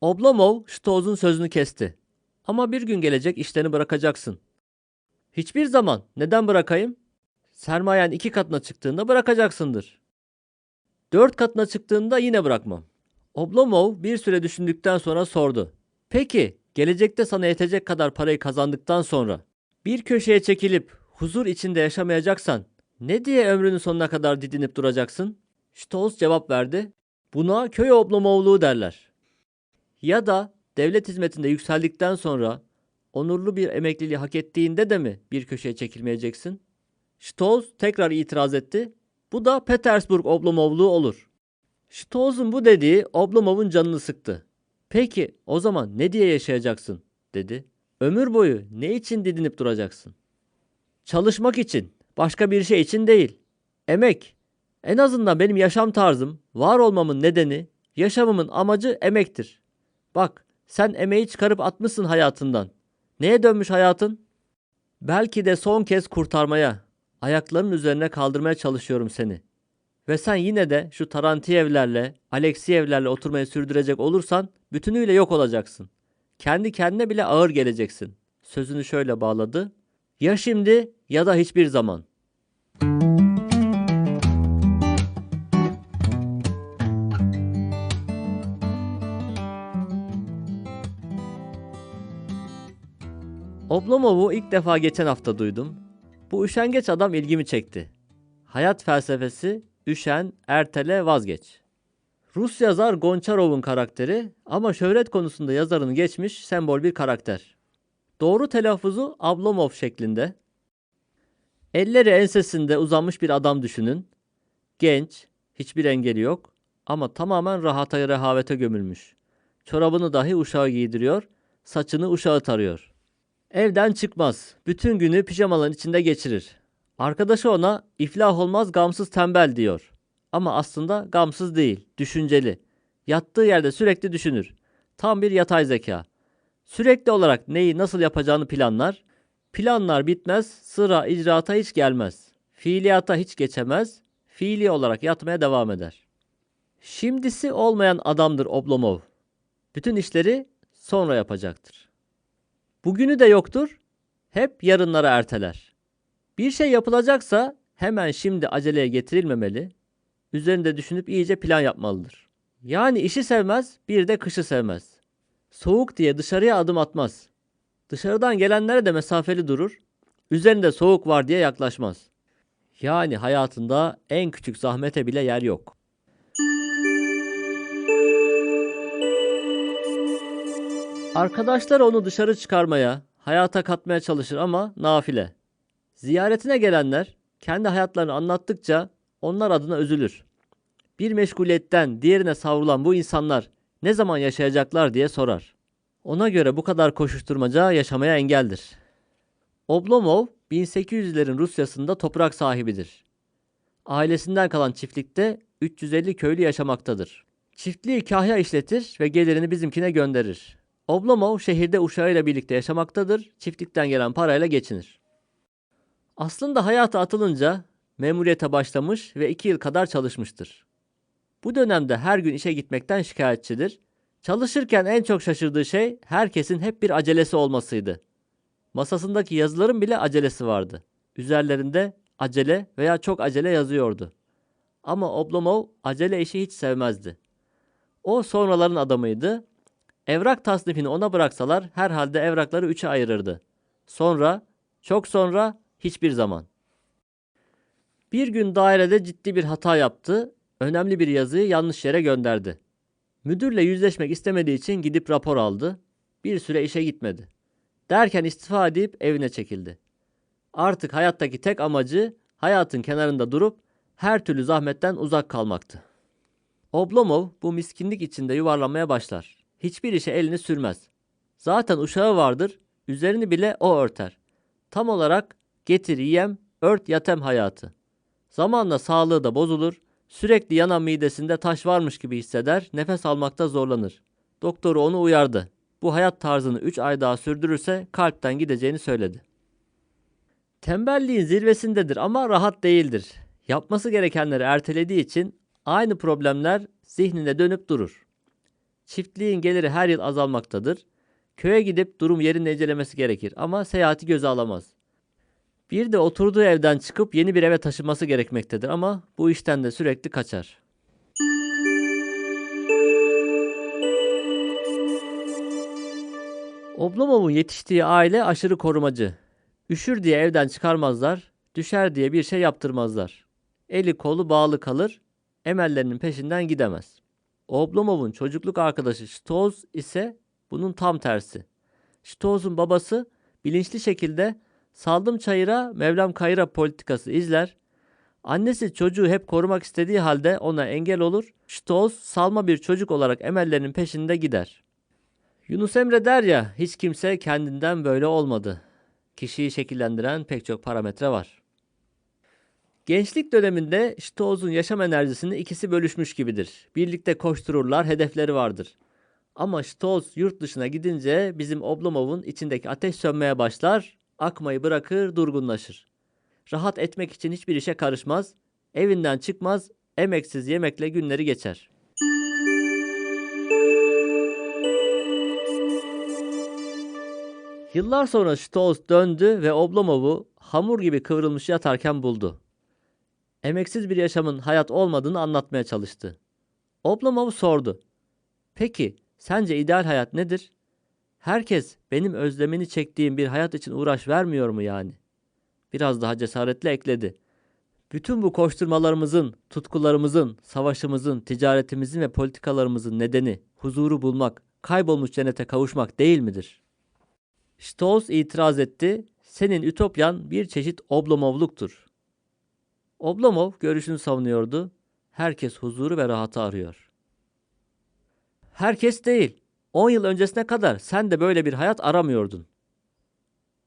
Oblomov Stoz'un sözünü kesti. Ama bir gün gelecek işlerini bırakacaksın. Hiçbir zaman. Neden bırakayım? Sermayen iki katına çıktığında bırakacaksındır. Dört katına çıktığında yine bırakmam. Oblomov bir süre düşündükten sonra sordu. Peki, gelecekte sana yetecek kadar parayı kazandıktan sonra bir köşeye çekilip huzur içinde yaşamayacaksan ne diye ömrünün sonuna kadar didinip duracaksın? Stolz cevap verdi. Buna köy oblomovluğu derler. Ya da devlet hizmetinde yükseldikten sonra onurlu bir emekliliği hak ettiğinde de mi bir köşeye çekilmeyeceksin? Stolz tekrar itiraz etti. Bu da Petersburg oblomovluğu olur. Stolz'un bu dediği Oblomov'un canını sıktı. Peki o zaman ne diye yaşayacaksın? dedi. Ömür boyu ne için didinip duracaksın? Çalışmak için, başka bir şey için değil. Emek. En azından benim yaşam tarzım, var olmamın nedeni, yaşamımın amacı emektir. Bak, sen emeği çıkarıp atmışsın hayatından. Neye dönmüş hayatın? Belki de son kez kurtarmaya, ayaklarının üzerine kaldırmaya çalışıyorum seni. Ve sen yine de şu Tarantiyevlerle, Aleksiyevlerle oturmayı sürdürecek olursan bütünüyle yok olacaksın. Kendi kendine bile ağır geleceksin. Sözünü şöyle bağladı. Ya şimdi ya da hiçbir zaman. Oblomov'u ilk defa geçen hafta duydum. Bu üşengeç adam ilgimi çekti. Hayat felsefesi üşen, ertele, vazgeç. Rus yazar Gonçarov'un karakteri ama şöhret konusunda yazarını geçmiş sembol bir karakter. Doğru telaffuzu Ablomov şeklinde. Elleri ensesinde uzanmış bir adam düşünün. Genç, hiçbir engeli yok ama tamamen rahata rehavete gömülmüş. Çorabını dahi uşağı giydiriyor, saçını uşağı tarıyor. Evden çıkmaz, bütün günü pijamaların içinde geçirir. Arkadaşı ona iflah olmaz gamsız tembel diyor. Ama aslında gamsız değil, düşünceli. Yattığı yerde sürekli düşünür. Tam bir yatay zeka. Sürekli olarak neyi nasıl yapacağını planlar. Planlar bitmez, sıra icraata hiç gelmez. Fiiliyata hiç geçemez, fiili olarak yatmaya devam eder. Şimdisi olmayan adamdır Oblomov. Bütün işleri sonra yapacaktır. Bugünü de yoktur, hep yarınlara erteler. Bir şey yapılacaksa hemen şimdi aceleye getirilmemeli, üzerinde düşünüp iyice plan yapmalıdır. Yani işi sevmez, bir de kışı sevmez. Soğuk diye dışarıya adım atmaz. Dışarıdan gelenlere de mesafeli durur, üzerinde soğuk var diye yaklaşmaz. Yani hayatında en küçük zahmete bile yer yok. Arkadaşlar onu dışarı çıkarmaya, hayata katmaya çalışır ama nafile. Ziyaretine gelenler kendi hayatlarını anlattıkça onlar adına üzülür. Bir meşguliyetten diğerine savrulan bu insanlar ne zaman yaşayacaklar diye sorar. Ona göre bu kadar koşuşturmaca yaşamaya engeldir. Oblomov 1800'lerin Rusyasında toprak sahibidir. Ailesinden kalan çiftlikte 350 köylü yaşamaktadır. Çiftliği kahya işletir ve gelirini bizimkine gönderir. Oblomov şehirde uşağıyla birlikte yaşamaktadır, çiftlikten gelen parayla geçinir. Aslında hayata atılınca memuriyete başlamış ve iki yıl kadar çalışmıştır. Bu dönemde her gün işe gitmekten şikayetçidir. Çalışırken en çok şaşırdığı şey herkesin hep bir acelesi olmasıydı. Masasındaki yazıların bile acelesi vardı. Üzerlerinde acele veya çok acele yazıyordu. Ama Oblomov acele işi hiç sevmezdi. O sonraların adamıydı. Evrak tasnifini ona bıraksalar herhalde evrakları üçe ayırırdı. Sonra, çok sonra hiçbir zaman. Bir gün dairede ciddi bir hata yaptı. Önemli bir yazıyı yanlış yere gönderdi. Müdürle yüzleşmek istemediği için gidip rapor aldı. Bir süre işe gitmedi. Derken istifa edip evine çekildi. Artık hayattaki tek amacı hayatın kenarında durup her türlü zahmetten uzak kalmaktı. Oblomov bu miskinlik içinde yuvarlanmaya başlar. Hiçbir işe elini sürmez. Zaten uşağı vardır, üzerini bile o örter. Tam olarak getir yiyem, ört yatem hayatı. Zamanla sağlığı da bozulur, sürekli yanan midesinde taş varmış gibi hisseder, nefes almakta zorlanır. Doktoru onu uyardı. Bu hayat tarzını 3 ay daha sürdürürse kalpten gideceğini söyledi. Tembelliğin zirvesindedir ama rahat değildir. Yapması gerekenleri ertelediği için aynı problemler zihninde dönüp durur. Çiftliğin geliri her yıl azalmaktadır. Köye gidip durum yerinde incelemesi gerekir ama seyahati göze alamaz. Bir de oturduğu evden çıkıp yeni bir eve taşınması gerekmektedir ama bu işten de sürekli kaçar. Oblomov'un yetiştiği aile aşırı korumacı. Üşür diye evden çıkarmazlar, düşer diye bir şey yaptırmazlar. Eli kolu bağlı kalır, emellerinin peşinden gidemez. Oblomov'un çocukluk arkadaşı Stoz ise bunun tam tersi. Stoz'un babası bilinçli şekilde saldım çayıra Mevlam kayıra politikası izler. Annesi çocuğu hep korumak istediği halde ona engel olur. Stoz salma bir çocuk olarak emellerinin peşinde gider. Yunus Emre der ya hiç kimse kendinden böyle olmadı. Kişiyi şekillendiren pek çok parametre var. Gençlik döneminde Stoğuz'un yaşam enerjisini ikisi bölüşmüş gibidir. Birlikte koştururlar, hedefleri vardır. Ama Stoğuz yurt dışına gidince bizim Oblomov'un içindeki ateş sönmeye başlar, akmayı bırakır, durgunlaşır. Rahat etmek için hiçbir işe karışmaz, evinden çıkmaz, emeksiz yemekle günleri geçer. Yıllar sonra Stoğuz döndü ve Oblomov'u hamur gibi kıvrılmış yatarken buldu. Emeksiz bir yaşamın hayat olmadığını anlatmaya çalıştı. Oblomov sordu. Peki sence ideal hayat nedir? Herkes benim özlemini çektiğim bir hayat için uğraş vermiyor mu yani? Biraz daha cesaretle ekledi. Bütün bu koşturmalarımızın, tutkularımızın, savaşımızın, ticaretimizin ve politikalarımızın nedeni huzuru bulmak, kaybolmuş cennete kavuşmak değil midir? Stolz itiraz etti. Senin ütopyan bir çeşit oblomovluktur. Oblomov görüşünü savunuyordu. Herkes huzuru ve rahatı arıyor. Herkes değil. 10 yıl öncesine kadar sen de böyle bir hayat aramıyordun.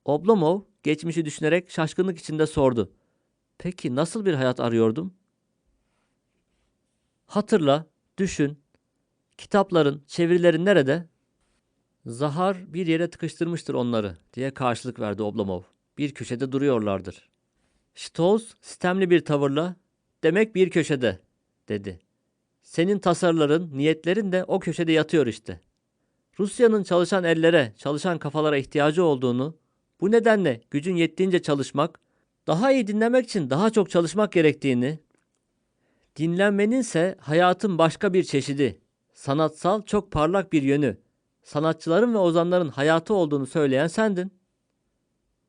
Oblomov geçmişi düşünerek şaşkınlık içinde sordu. Peki nasıl bir hayat arıyordum? Hatırla, düşün. Kitapların, çevirilerin nerede? Zahar bir yere tıkıştırmıştır onları diye karşılık verdi Oblomov. Bir köşede duruyorlardır. Stoz sistemli bir tavırla demek bir köşede dedi. Senin tasarıların, niyetlerin de o köşede yatıyor işte. Rusya'nın çalışan ellere, çalışan kafalara ihtiyacı olduğunu, bu nedenle gücün yettiğince çalışmak, daha iyi dinlemek için daha çok çalışmak gerektiğini, dinlenmeninse hayatın başka bir çeşidi, sanatsal çok parlak bir yönü, sanatçıların ve ozanların hayatı olduğunu söyleyen sendin.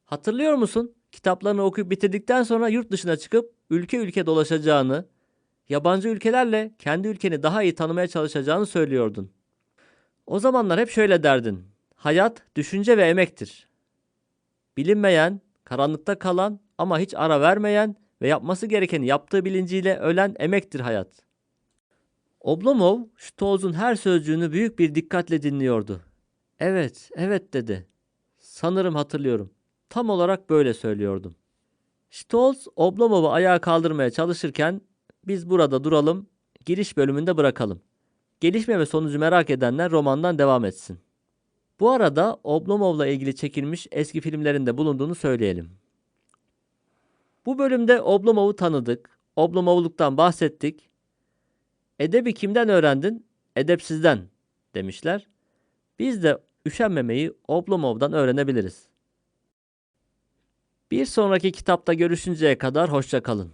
Hatırlıyor musun? Kitaplarını okuyup bitirdikten sonra yurt dışına çıkıp ülke ülke dolaşacağını, yabancı ülkelerle kendi ülkeni daha iyi tanımaya çalışacağını söylüyordun. O zamanlar hep şöyle derdin. Hayat düşünce ve emektir. Bilinmeyen, karanlıkta kalan ama hiç ara vermeyen ve yapması gerekeni yaptığı bilinciyle ölen emektir hayat. Oblomov, Stolz'un her sözcüğünü büyük bir dikkatle dinliyordu. Evet, evet dedi. Sanırım hatırlıyorum. Tam olarak böyle söylüyordum. Stolz, Oblomov'u ayağa kaldırmaya çalışırken biz burada duralım, giriş bölümünde bırakalım. Gelişme ve sonucu merak edenler romandan devam etsin. Bu arada Oblomov'la ilgili çekilmiş eski filmlerinde bulunduğunu söyleyelim. Bu bölümde Oblomov'u tanıdık, Oblomov'luktan bahsettik. Edebi kimden öğrendin? Edepsizden demişler. Biz de üşenmemeyi Oblomov'dan öğrenebiliriz. Bir sonraki kitapta görüşünceye kadar hoşça kalın.